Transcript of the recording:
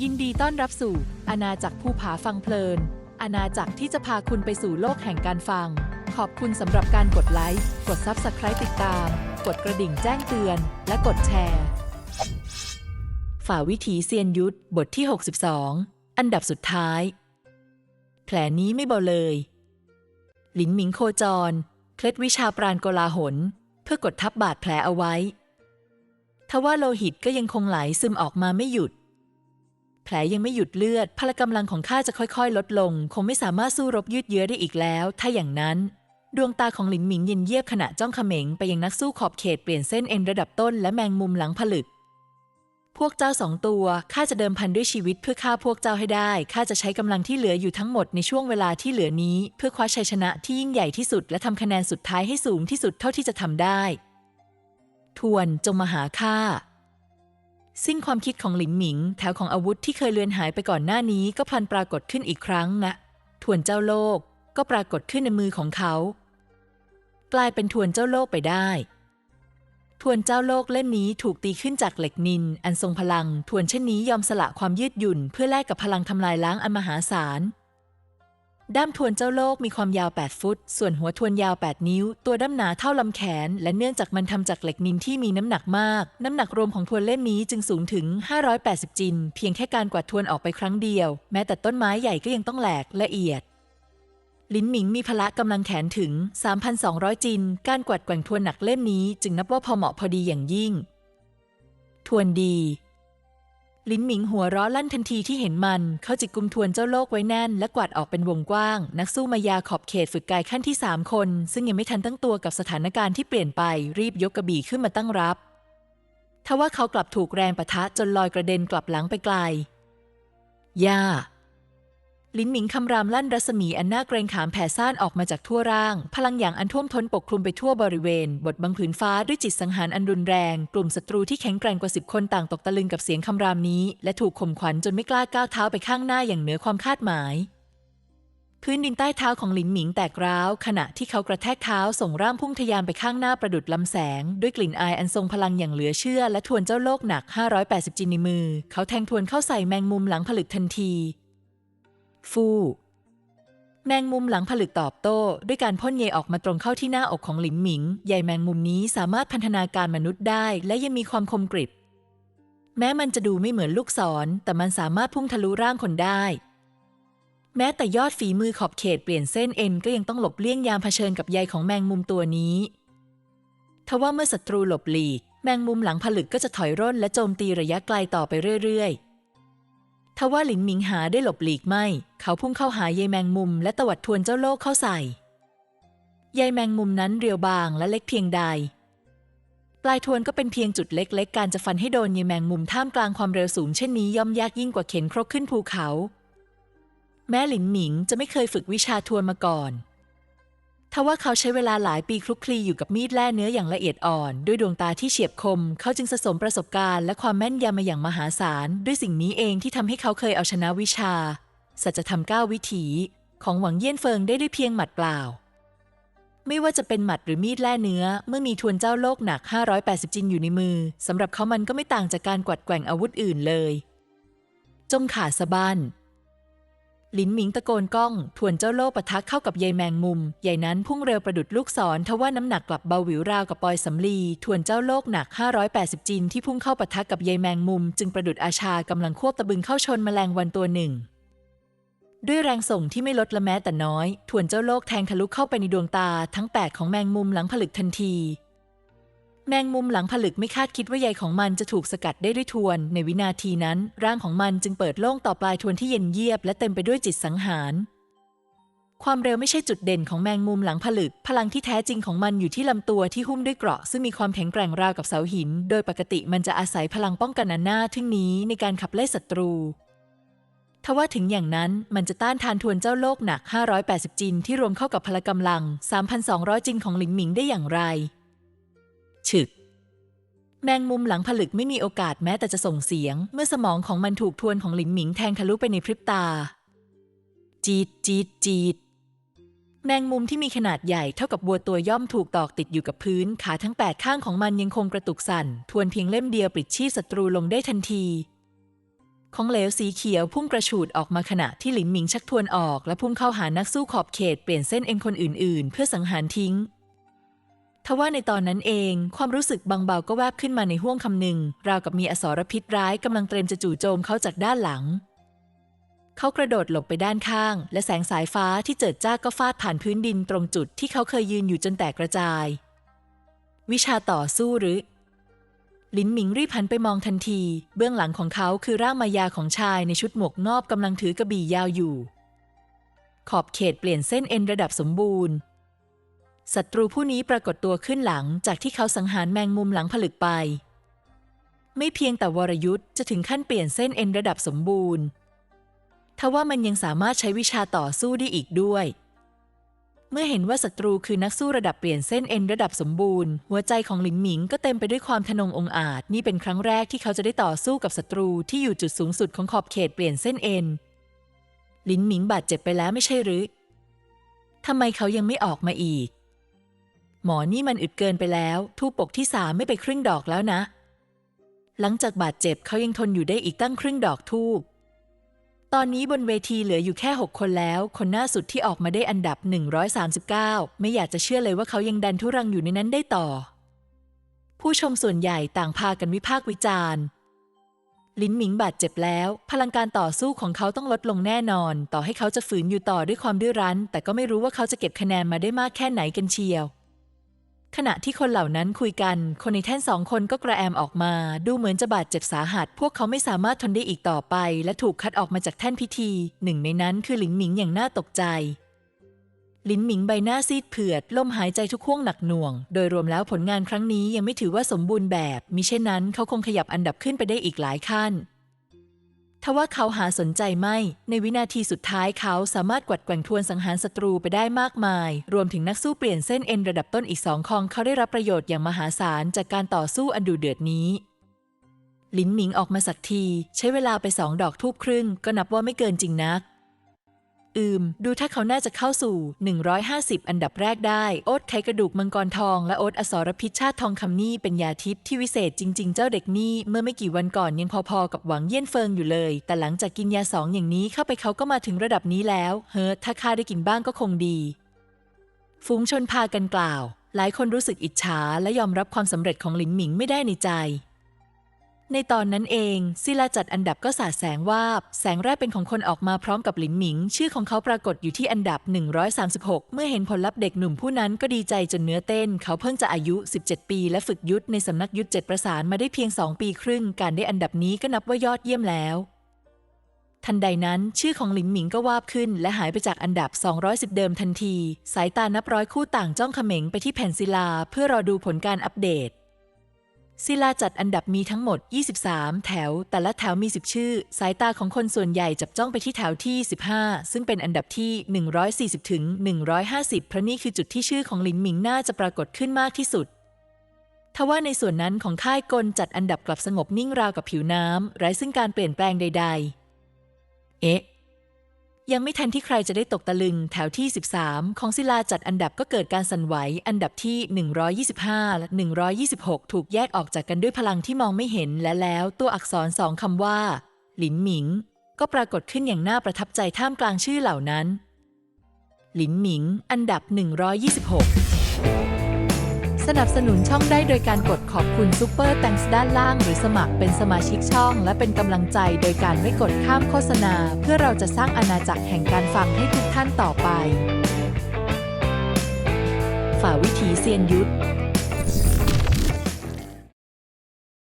ยินดีต้อนรับสู่อาณาจักรภูผาฟังเพลิน อาณาจักรที่จะพาคุณไปสู่โลกแห่งการฟัง ขอบคุณสำหรับการกดไลค์ กด Subscribe ติดตาม กดกระดิ่งแจ้งเตือน และกดแชร์ ฝ่าวิถีเซียนยุทธบทที่ 62 อันดับสุดท้าย แผลนี้ไม่เบาเลย หลินหมิงโคจร เคล็ดวิชาปราณโกลาหล เพื่อกดทับบาดแผลเอาไว้ทว่าโลหิตก็ยังคงไหลซึมออกมาไม่หยุด แผลยังไม่หยุดเลือด พละกำลังของข้าจะค่อยๆ ลดลง คงไม่สามารถสู้รบยืดเยื้อได้อีกแล้ว ถ้าอย่างนั้น ดวงตาของหลินหมิงเย็นเยียบขณะจ้องเขม็งไปยังนักสู้ขอบเขตเปลี่ยนเส้นเอ็นระดับต้นและแมงมุมหลังผลึก พวกเจ้าสองตัวข้าจะเดิมพันด้วยชีวิตเพื่อฆ่าพวกเจ้าให้ได้ข้าจะใช้กำลังที่เหลืออยู่ทั้งหมดในช่วงเวลาที่เหลือนี้ เพื่อคว้าชัยชนะที่ยิ่งใหญ่ที่สุดและทำคะแนนสุดท้ายให้สูงที่สุดเท่าที่จะทำได้ ทวนจงมาหาข้า สิ้นความคิดของหลินหมิง แถวของอาวุธที่เคยเลือนหายไปก่อนหน้านี้ก็พลันปรากฏขึ้นอีกครั้งนะทวนเจ้าโลกก็ปรากฏขึ้นในมือของเขา กลายเป็นทวนเจ้าโลกไปได้ทวนเจ้าโลกเล่มนี้ถูกตีขึ้นจากเหล็กนิน อันทรงพลังทวนเช่นนี้ยอมสละความยืดหยุ่น เพื่อแลกกับพลังทำลายล้างอันมหาศาล ด้ามทวนเจ้าโลกมีความยาว 8 ฟุต ส่วนหัวทวนยาว 8 นิ้ว ตัวด้ามหนาเท่าลำแขน และเนื่องจากมันทำจากเหล็กนินที่มีน้ำหนักมาก น้ำหนักรวมของทวนเล่มนี้จึงสูงถึง 580 จิน เพียงแค่การกวาดทวนออกไปครั้งเดียว แม้แต่ต้นไม้ใหญ่ก็ยังต้องแหลกละเอียดลินหมิงมีพละกำลังแขนถึง 3,200 จิน การกวาดแกว่งทวนหนักเล่มนี้จึงนับว่าพอเหมาะพอดีอย่างยิ่ง ทวนดี ลินหมิงหัวเราะลั่นทันทีที่เห็นมัน เขาจิกกุมทวนเจ้าโลกไว้แน่น และกวาดออกเป็นวงกว้าง นักสู้มายาขอบเขตฝึกกายขั้นที่สามคน ซึ่งยังไม่ทันตั้งตัวกับสถานการณ์ที่เปลี่ยนไปรีบยกกระบี่ขึ้นมาตั้งรับทว่าเขากลับถูกแรงปะทะจนลอยกระเด็นกลับหลังไปไกลย่า ลินหมิงคำรามลั่นรัศมีอันน่าเกรงขามแผ่ซ่านออกมาจากทั่วร่าง พลังอย่างอันท่วมท้นปกคลุมไปทั่วบริเวณ บทบังผืนฟ้าด้วยจิตสังหารอันรุนแรง กลุ่มศัตรูที่แข็งแกร่งกว่าสิบคนต่างตกตะลึงกับเสียงคำรามนี้ และถูกข่มขวัญจนไม่กล้าก้าวเท้าไปข้างหน้าอย่างเหนือความคาดหมายพื้นดินใต้เท้าของหลินหมิงแตกร้าว ขณะที่เขากระแทกเท้าส่งร่างพุ่งทะยานไปข้างหน้าประดุดลำแสง ด้วยกลิ่นอายอันทรงพลังอย่างเหลือเชื่อ และทวนเจ้าโลกหนัก 580จินในมือ เขาแทงทวนเข้าใส่แมงมุมหลังผลึกทันที ฟู่แมงมุมหลังผลึกตอบโต้ ด้วยการพ่นเยออกมาตรงเข้าที่หน้าอกของหลินหมิง ใยแมงมุมนี้สามารถพันธนาการมนุษย์ได้ และยังมีความคมกริบ แม้มันจะดูไม่เหมือนลูกศร แต่มันสามารถพุ่งทะลุร่างคนได้ แม้แต่ยอดฝีมือขอบเขตเปลี่ยนเส้นเอ็นก็ยังต้องหลบเลี่ยงยามเผชิญกับใยของแมงมุมตัวนี้ทว่าเมื่อศัตรูหลบหลีก แมงมุมหลังผลึกก็จะถอยร่นและโจมตีระยะไกลต่อไปเรื่อยๆ ทว่าหลินหมิงหาได้หลบหลีกไม่ เขาพุ่งเข้าหายายแมงมุม และตวัดทวนเจ้าโลกเข้าใส่ยายแมงมุมนั้นเรียวบางและเล็กเพียงใด ปลายทวนก็เป็นเพียงจุดเล็กๆ การจะฟันให้โดนยายแมงมุมท่ามกลางความเร็วสูงเช่นนี้ย่อมยากยิ่งกว่าเข็นครกขึ้นภูเขา แม้หลินหมิงจะไม่เคยฝึกวิชาทวนมาก่อน ทว่าเขาใช้เวลาหลายปีคลุกคลีอยู่กับมีดแล่เนื้ออย่างละเอียดอ่อน ด้วยดวงตาที่เฉียบคม เขาจึงสะสมประสบการณ์และความแม่นยำมาอย่างมหาศาล ด้วยสิ่งนี้เองที่ทำให้เขาเคยเอาชนะวิชา สัจธรรมก้าววิถี ของหวังเยี่ยนเฟิงได้ด้วยเพียงหมัดเปล่า ไม่ว่าจะเป็นหมัดหรือมีดแล่เนื้อ เมื่อมีทวนเจ้าโลกหนัก 580 จินอยู่ในมือสำหรับเขามันก็ไม่ต่างจากการกวัดแกว่งอาวุธอื่นเลย จงขาสะบั้น หลินหมิงตะโกนก้อง ทวนเจ้าโลกปะทะเข้ากับใยแมงมุมใยนั้นพุ่งเร็วประดุดลูกศรทว่าน้ำหนักกลับเบาหวิวราวกับปอยสำลี ทวนเจ้าโลกหนัก 580 จินที่พุ่งเข้าปะทะกับใยแมงมุม จึงประดุดอาชากำลังควบตะบึงเข้าชนแมลงวันตัวหนึ่งด้วยแรงส่งที่ไม่ลดละแม้แต่น้อย ทวนเจ้าโลกแทงทะลุเข้าไปในดวงตาทั้งแปดของแมงมุมหลังผลึกทันที แมงมุมหลังผลึกไม่คาดคิดว่าใยของมันจะถูกสกัดได้ด้วยทวน ในวินาทีนั้น ร่างของมันจึงเปิดโล่งต่อปลายทวนที่เย็นเยียบ และเต็มไปด้วยจิตสังหาร ความเร็วไม่ใช่จุดเด่นของแมงมุมหลังผลึก พลังที่แท้จริงของมันอยู่ที่ลำตัวที่หุ้มด้วยเกราะ ซึ่งมีความแข็งแกร่งราวกับเสาหิน โดยปกติมันจะอาศัยพลังป้องกันอันหน้าทึ่งนี้ในการขับไล่ศัตรูทว่าถึงอย่างนั้นมันจะต้านทานทวนเจ้าโลกหนัก 580 จินที่รวมเข้ากับพละกำลัง 3,200 จินของหลินหมิงได้อย่างไร ฉึก แมงมุมหลังผลึกไม่มีโอกาสแม้แต่จะส่งเสียง เมื่อสมองของมันถูกทวนของหลินหมิงแทงทะลุไปในพริบตา จีดจีดจีดแมงมุมที่มีขนาดใหญ่เท่ากับบัวตัวย่อมถูกตอกติดอยู่กับพื้น ขาทั้งแปดข้างของมันยังคงกระตุกสั่น ทวนเพียงเล่มเดียวปลิดชีพศัตรูลงได้ทันที ของเหลวสีเขียวพุ่งกระฉูดออกมาขณะที่หลินหมิงชักทวนออก และพุ่งเข้าหานักสู้ขอบเขตเปลี่ยนเส้นเอ็นคนอื่นๆ เพื่อสังหารทิ้ง ทว่าในตอนนั้นเอง ความรู้สึกบางเบาก็แวบขึ้นมาในห้วงคำหนึ่ง ราวกับมีอสรพิษร้ายกำลังเตรียมจะจู่โจมเขาจากด้านหลัง เขากระโดดหลบไปด้านข้าง และแสงสายฟ้าที่เจิดจ้าก็ฟาดผ่านพื้นดินตรงจุดที่เขาเคยยืนอยู่จนแตกกระจาย วิชาต่อสู้หรือ ลินหมิงรีบหันไปมองทันที เบื้องหลังของเขาคือร่างมายาของชายในชุดหมวกงอบกำลังถือกระบี่ยาวอยู่ ขอบเขตเปลี่ยนเส้นเอ็นระดับสมบูรณ์ ศัตรูผู้นี้ปรากฏตัวขึ้นหลังจากที่เขาสังหารแมงมุมหลังผลึกไป ไม่เพียงแต่วรยุทธ์จะถึงขั้นเปลี่ยนเส้นเอ็นระดับสมบูรณ์ทว่ามันยังสามารถใช้วิชาต่อสู้ได้อีกด้วย เมื่อเห็นว่าศัตรูคือนักสู้ระดับเปลี่ยนเส้นเอ็นระดับสมบูรณ์ หัวใจของหลินหมิงก็เต็มไปด้วยความทนงองอาจ นี่เป็นครั้งแรกที่เขาจะได้ต่อสู้กับศัตรูที่อยู่จุดสูงสุดของขอบเขตเปลี่ยนเส้นเอ็นหลินหมิงบาดเจ็บไปแล้วไม่ใช่หรือทำไมเขายังไม่ออกมาอีก หมอนี่มันอึดเกินไปแล้ว ทูปปกที่สามไม่ไปครึ่งดอกแล้วนะ หลังจากบาดเจ็บเขายังทนอยู่ได้อีกตั้งครึ่งดอกทูบตอนนี้บนเวทีเหลืออยู่แค่ 6 คนแล้ว คนหน้าสุดที่ออกมาได้อันดับ 139 ไม่อยากจะเชื่อเลยว่าเขายังดันทุรังอยู่ในนั้นได้ต่อ ผู้ชมส่วนใหญ่ต่างพากันวิพากษ์วิจารณ์ลินหมิงบาดเจ็บแล้ว พลังการต่อสู้ของเขาต้องลดลงแน่นอน ต่อให้เขาจะฝืนอยู่ต่อด้วยความดื้อรั้น แต่ก็ไม่รู้ว่าเขาจะเก็บคะแนนมาได้มากแค่ไหนกันเชียว ขณะที่คนเหล่านั้นคุยกัน คนในแท่นสองคนก็กระแอมออกมา ดูเหมือนจะบาดเจ็บสาหัส พวกเขาไม่สามารถทนได้อีกต่อไป และถูกคัดออกมาจากแท่นพิธี หนึ่งในนั้นคือหลินหมิงอย่างน่าตกใจ หลินหมิงใบหน้าซีดเผือดลมหายใจทุกห่วงหนักหน่วง โดยรวมแล้วผลงานครั้งนี้ยังไม่ถือว่าสมบูรณ์แบบมิเช่นนั้นเขาคงขยับอันดับขึ้นไปได้อีกหลายขั้น ทว่าเขาหาสนใจไม่ ในวินาทีสุดท้ายเขาสามารถกวัดแกว่งทวนสังหารศัตรูไปได้มากมาย รวมถึงนักสู้เปลี่ยนเส้นเอ็นระดับต้นอีกสองคองเขาได้รับประโยชน์อย่างมหาศาลจากการต่อสู้อันดุเดือดนี้ลินหมิงออกมาสักที ใช้เวลาไปสองดอกทูบครึ่ง ก็นับว่าไม่เกินจริงนัก อืม ดูถ้าเขาน่าจะเข้าสู่ 150 อันดับแรกได้ โอ๊ตไขกระดูกมังกรทอง และโอ๊ตอสรพิชชาติทองคำนี่เป็นยาทิพย์ที่วิเศษจริง ๆ เจ้าเด็กนี่เมื่อไม่กี่วันก่อนยังพอๆ กับหวังเยี่ยนเฟิงอยู่เลย แต่หลังจากกินยาสองอย่างนี้เข้าไปเขาก็มาถึงระดับนี้แล้ว เฮ้อถ้าข้าได้กินบ้างก็คงดีฝูงชนพากันกล่าว หลายคนรู้สึกอิจฉาและยอมรับความสำเร็จของหลินหมิงไม่ได้ในใจ ในตอนนั้นเองศิลาจัดอันดับก็สาดแสงวาบ แสงแรกเป็นของคนออกมาพร้อมกับหลินหมิง ชื่อของเขาปรากฏอยู่ที่อันดับ 136 เมื่อเห็นผลลัพธ์เด็กหนุ่มผู้นั้นก็ดีใจจนเนื้อเต้น เขาเพิ่งจะอายุ 17 ปี และฝึกยุทธในสำนักยุทธเจ็ดประสานมาได้เพียง 2 ปีครึ่ง การได้อันดับนี้ก็นับว่ายอดเยี่ยมแล้ว ทันใดนั้น ชื่อของหลินหมิงก็วาบขึ้น และหายไปจากอันดับ 210 เดิมทันที สายตานับร้อยคู่ต่างจ้องเขม็งไปที่แผ่นศิลา เพื่อรอดูผลการอัปเดต ศิลาจัดอันดับมีทั้งหมด 23 แถว แต่ละแถวมี 10 ชื่อ สายตาของคนส่วนใหญ่จับจ้องไปที่แถวที่ 15 ซึ่งเป็นอันดับที่ 140 ถึง 150 เพราะนี่คือจุดที่ชื่อของหลินหมิงน่าจะปรากฏขึ้นมากที่สุดทว่าในส่วนนั้นของค่ายกลจัดอันดับกลับสงบนิ่งราวกับผิวน้ำไร้ซึ่งการเปลี่ยนแปลงใด ๆ เอ๊ะ ยังไม่ทันที่ใครจะได้ตกตะลึง แถวที่ 13 ของศิลาจัดอันดับก็เกิดการสั่นไหว อันดับที่ 125 และ 126 ถูกแยกออกจากกันด้วยพลังที่มองไม่เห็นและแล้วตัวอักษรสองคำว่า หลินหมิง ก็ปรากฏขึ้นอย่างน่าประทับใจท่ามกลางชื่อเหล่านั้น หลินหมิง อันดับ 126 สนับสนุนช่องได้โดยการกดขอบคุณซูเปอร์แตงส์ด้านล่าง หรือสมัครเป็นสมาชิกช่อง และเป็นกำลังใจโดยการไม่กดข้ามโฆษณา เพื่อเราจะสร้างอาณาจักรแห่งการฟังให้ทุกท่านต่อไป ฝ่าวิถีเซียนยุทธ